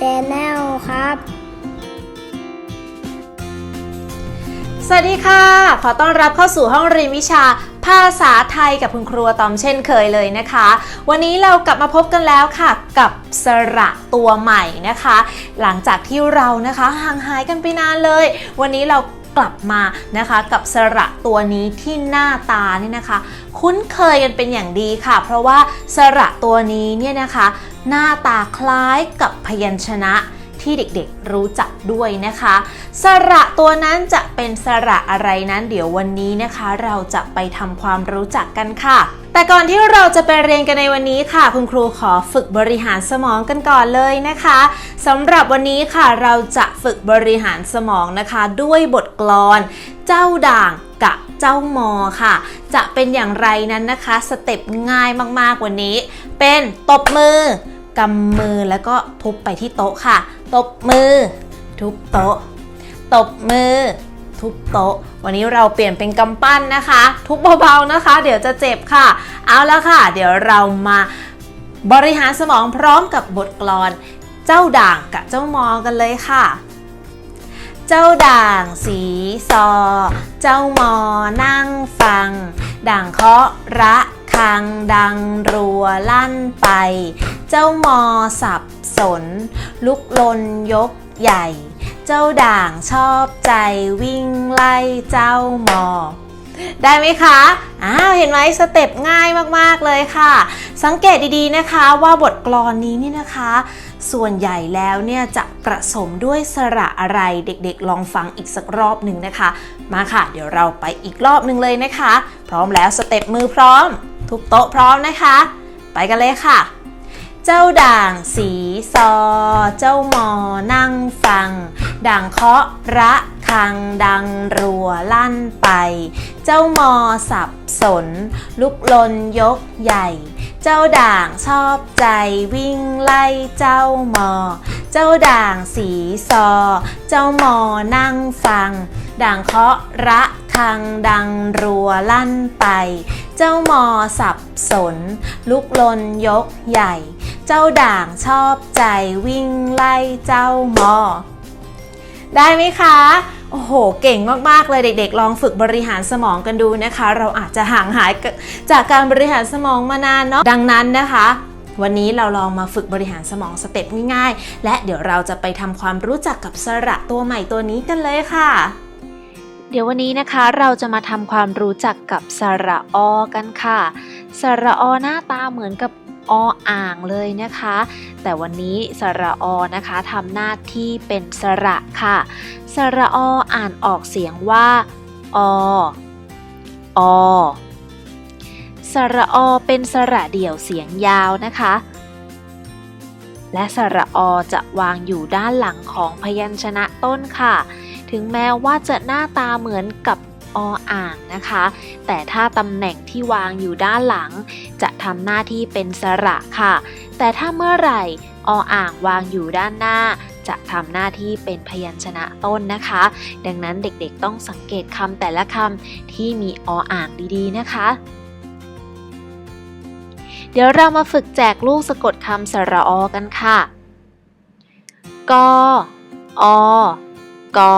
แนลครับ สวัสดีค่ะ ขอต้อนรับเข้าสู่ห้องเรียนวิชาภาษาไทยกับคุณครูตอมเช่นเคยเลยนะคะ วันนี้เรากลับมาพบกันแล้วค่ะกับสระตัวใหม่นะคะ หลังจากที่เรานะคะห่างหายกันไปนานเลย วันนี้เรา กลับมานะคะกับสระตัวนี้ที่หน้าตานี่นะคะ คุ้นเคยกันเป็นอย่างดีค่ะ เพราะว่าสระตัวนี้เนี่ยนะคะ หน้าตาคล้ายกับพยัญชนะ ที่เด็กๆรู้จักด้วยนะคะ สระตัวนั้นจะเป็นสระอะไรนั้นเดี๋ยววันนี้นะคะ เราจะไปทำความรู้จักกันค่ะ แต่ก่อนที่เราจะไปเรียนกันในวันนี้ค่ะ คุณครูขอฝึกบริหารสมองกันก่อนเลยนะคะสำหรับวันนี้ค่ะเราจะฝึกบริหารสมองนะคะ ด้วยบทกลอน เจ้าด่างกับเจ้ามอค่ะ จะเป็นอย่างไรนั้นนะคะ สเต็ปง่ายมากๆวันนี้ เป็นตบมือกำมือแล้วก็ทุบไปที่โต๊ะค่ะ ตบมือ ทุบโต๊ะ ตบมือ ทุบโต๊ะ วันนี้เราเปลี่ยนเป็นกำปั้นนะคะ ทุบเบาๆนะคะ เดี๋ยวจะเจ็บค่ะ เอาละค่ะ เดี๋ยวเรามาบริหารสมองพร้อมกับบทกลอน เจ้าด่างกับเจ้ามอกันเลยค่ะ เจ้าด่างสีซอ เจ้ามอนั่งฟัง ด่างเคาะระ คังดังรัวลั่นไป เจ้ามอสับสน ลุกลนยกใหญ่ เจ้าด่างชอบใจวิ่งไล่เจ้ามอ ได้ไหมคะอ้าวเห็นไหมสเต็ปง่ายมากๆเลยค่ะ สังเกตดีๆนะคะว่าบทกลอนนี้นี่นะคะ ส่วนใหญ่แล้วเนี่ยจะประสมด้วยสระอะไรเด็กๆ ลองฟังอีกสักรอบหนึ่งนะคะ มาค่ะ เดี๋ยวเราไปอีกรอบหนึ่งเลยนะคะ พร้อมแล้วสเต็ปมือพร้อม ทุบโต๊ะพร้อมนะคะ ไปกันเลยค่ะ เจ้าด่างสีซอ เจ้ามอนั่งฟัง ด่างเคาะระคังดังรัวลั่นไป เจ้ามอสับสน ลุกลนยกใหญ่ เจ้าด่างชอบใจวิ่งไล่เจ้ามอ เจ้าด่างสีซอ เจ้ามอนั่งฟัง ด่างเคาะระคังดังรัวลั่นไป เจ้ามอสับสน ลุกลนยกใหญ่ เจ้าด่างชอบใจวิ่งไล่เจ้ามอ ได้ไหมคะโอ้โห เก่งมาก ๆ เลยเด็ก ๆ ลองฝึกบริหารสมองกันดูนะคะ เราอาจจะห่างหายจากการบริหารสมองมานานเนาะ ดังนั้นนะคะ วันนี้เราลองมาฝึกบริหารสมองสเต็ปง่าย ๆ และเดี๋ยวเราจะไปทำความรู้จักกับสระตัวใหม่ตัวนี้กันเลยค่ะ เดี๋ยววันนี้นะคะเราจะมาทำความรู้จักกับสระอกันค่ะ สระอหน้าตาเหมือนกับออ่างเลยนะคะ แต่วันนี้สระอนะคะทำหน้าที่เป็นสระค่ะ สระออ่านออกเสียงว่าออสระอเป็นสระเดี่ยวเสียงยาวนะคะ และสระอจะวางอยู่ด้านหลังของพยัญชนะต้นค่ะ ถึงแม้ว่าจะหน้าตาเหมือนกับออ่างนะคะ แต่ถ้าตำแหน่งที่วางอยู่ด้านหลัง จะทำหน้าที่เป็นสระค่ะ แต่ถ้าเมื่อไหร่ออ่างวางอยู่ด้านหน้า จะทำหน้าที่เป็นพยัญชนะต้นนะคะ ดังนั้นเด็กๆต้องสังเกตคำแต่ละคำที่มีออ่างดีๆนะคะ เดี๋ยวเรามาฝึกแจกลูกสะกดคำสระอกันค่ะกออ กอ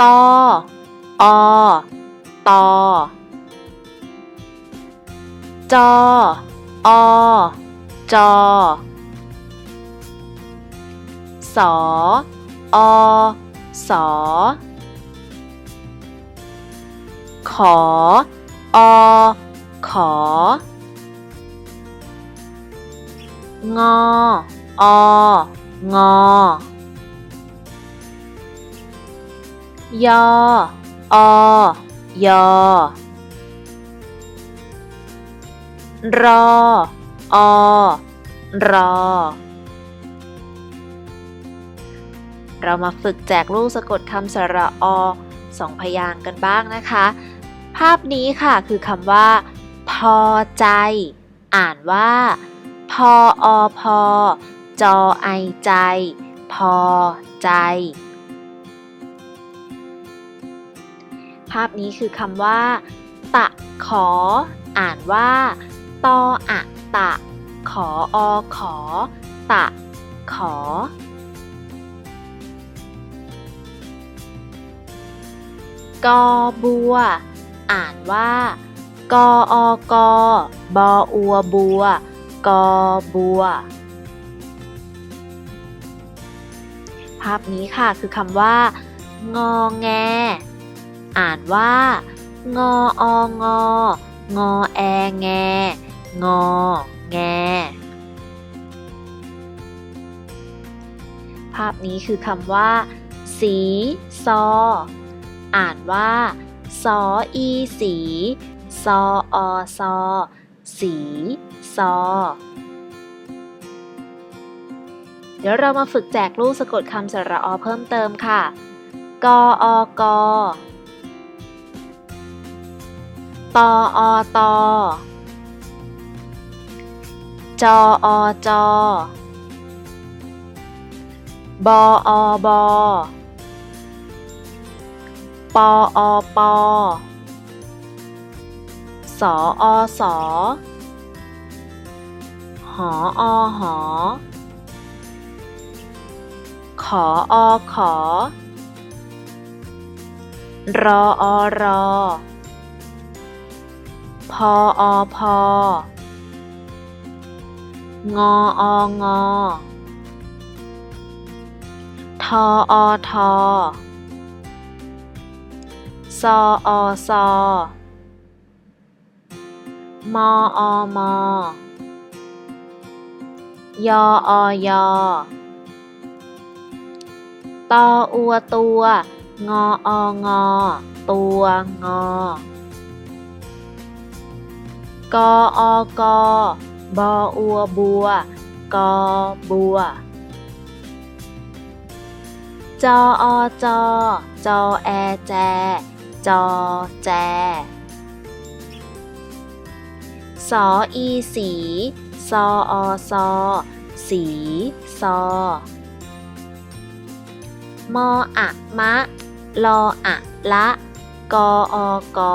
ตออตอจออจอสออสอขออของออ งอยออยอรออรอ เรามาฝึกแจกลูกสะกดคำสระอสองพยางกันบ้างนะคะ ภาพนี้ค่ะคือคำว่า พอใจ อ่านว่า พออพอ จอไอใจ พอใจ ภาพนี้คือคำว่า ตะขอ อ่านว่า ตออะตะ ขออขอ ตะ ขอกอบัว อ่านว่า กออกบออัวบัว กอบัว ภาพนี้ค่ะคือคำว่า งอแง อ่านว่า งอององอแอแง งอแง ภาพนี้คือคำว่า สีซอ อ่านว่าสออีสีซออซอสีซอ เดี๋ยวเรามาฝึกแจกลูกสะกดคำสระอเพิ่มเติมค่ะ กออกตออตจออจบออบอปออปอสออสอหออหอ ออขอ รออรอ พออพองอองอทออทอซออซอมออมอยออยอ ตออัวตัว งอองอ ตัวงอกออกบออัวบัว กอบัว จออจอ จอแอแจ จอแจ สออีสี ซออซอ สี ซอ มออะมะ ลออะละ กออกอ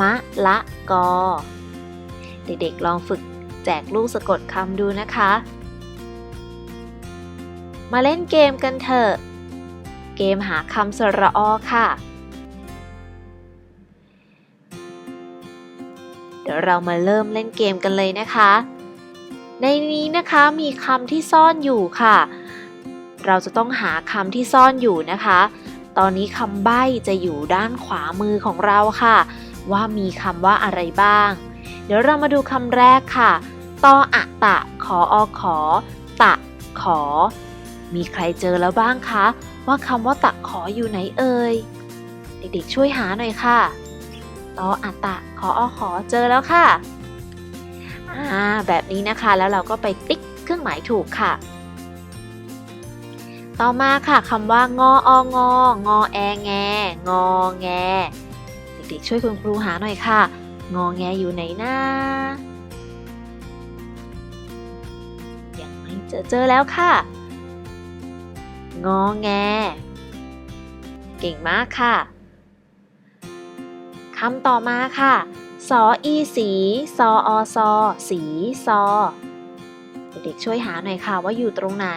มะละกอ เด็กๆลองฝึกแจกลูกสะกดคำดูนะคะ มาเล่นเกมกันเถอะ เกมหาคำสระอค่ะ เดี๋ยวเรามาเริ่มเล่นเกมกันเลยนะคะ ในนี้นะคะมีคำที่ซ่อนอยู่ค่ะ เราจะต้องหาคำที่ซ่อนอยู่นะคะ ตอนนี้คำใบ้จะอยู่ด้านขวามือของเราค่ะ ว่ามีคำว่าอะไรบ้าง เดี๋ยวเรามาดูคำแรกค่ะตออะตะ ขออขอ ตะ ขอ มีใครเจอแล้วบ้างคะ ว่าคำว่าตะขออยู่ไหนเอ่ย เด็กๆช่วยหาหน่อยค่ะตออะตะ ขออขอ เจอแล้วค่ะ อ่า แบบนี้นะคะ แล้วเราก็ไปติ๊กเครื่องหมายถูกค่ะ ต่อมาค่ะคำว่างอองงงอแอแงงอแง เด็กๆช่วยคุณครูหาหน่อยค่ะ งอแงอยู่ไหนนะยังไม่เจอเจอแล้วค่ะ งอแง เก่งมากค่ะคำต่อมาค่ะสออีสีซออซอสีซอเด็กๆช่วยหาหน่อยค่ะว่าอยู่ตรงไหน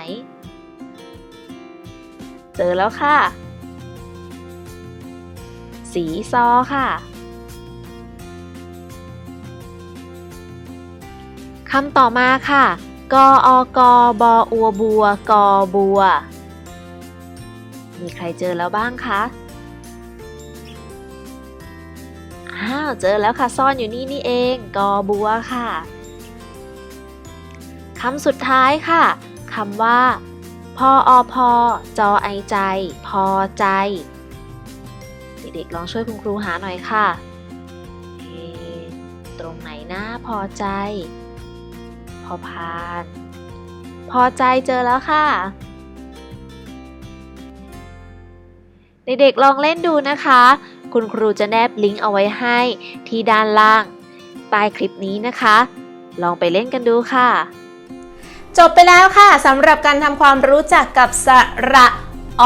เจอแล้วค่ะ สีซอค่ะคำต่อมาค่ะ กออกบออัวบัว กอบัว มีใครเจอแล้วบ้างคะ อ้าว เจอแล้วค่ะ ซ่อนอยู่นี่นี่เอง กอบัวค่ะ คำสุดท้ายค่ะ คำว่า พออพอจอไอใจ พอใจ เด็กๆลองช่วยคุณครูหาหน่อยค่ะเอะตรงไหนนะพอใจ พอพาน พอใจเจอแล้วค่ะ เด็กๆลองเล่นดูนะคะ คุณครูจะแนบลิงก์เอาไว้ให้ที่ด้านล่าง ใต้คลิปนี้นะคะ ลองไปเล่นกันดูค่ะ จบไปแล้วค่ะสำหรับการทำความรู้จักกับสระอ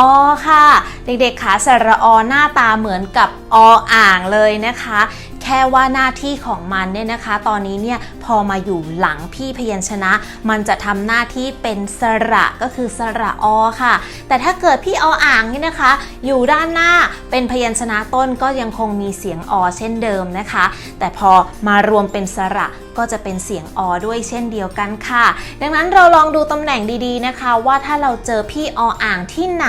ค่ะ เด็กๆขาสระอหน้าตาเหมือนกับออ่างเลยนะคะ แค่ว่าหน้าที่ของมันเนี่ยนะคะ ตอนนี้เนี่ยพอมาอยู่หลังพี่พยัญชนะ มันจะทำหน้าที่เป็นสระก็คือสระอค่ะ แต่ถ้าเกิดพี่ออ่างนี่นะคะ อยู่ด้านหน้าเป็นพยัญชนะต้นก็ยังคงมีเสียงอเช่นเดิมนะคะ แต่พอมารวมเป็นสระก็จะเป็นเสียงอด้วยเช่นเดียวกันค่ะ ดังนั้นเราลองดูตำแหน่งดีๆนะคะ ว่าถ้าเราเจอพี่ออ่างที่ไหน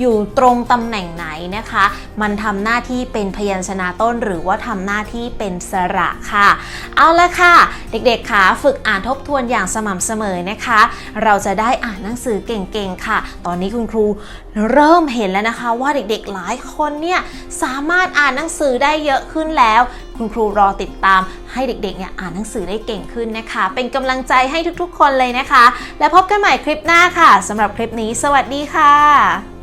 อยู่ตรงตำแหน่งไหนนะคะ มันทำหน้าที่เป็นพยัญชนะต้น หรือว่าทำหน้าที่เป็นสระค่ะ เอาละค่ะ เด็กๆค่ะฝึกอ่านทบทวนอย่างสม่ำเสมอนะคะ เราจะได้อ่านหนังสือเก่งๆค่ะ ตอนนี้คุณครูเริ่มเห็นแล้วนะคะว่าเด็กๆหลายคนเนี่ยสามารถอ่านหนังสือได้เยอะขึ้นแล้ว คุณครูรอติดตามให้เด็กๆเนี่ยอ่านหนังสือได้เก่งขึ้นนะคะ เป็นกำลังใจให้ทุกๆ คนเลยนะคะ และพบกันใหม่คลิปหน้าค่ะสำหรับคลิปนี้ สวัสดีค่ะ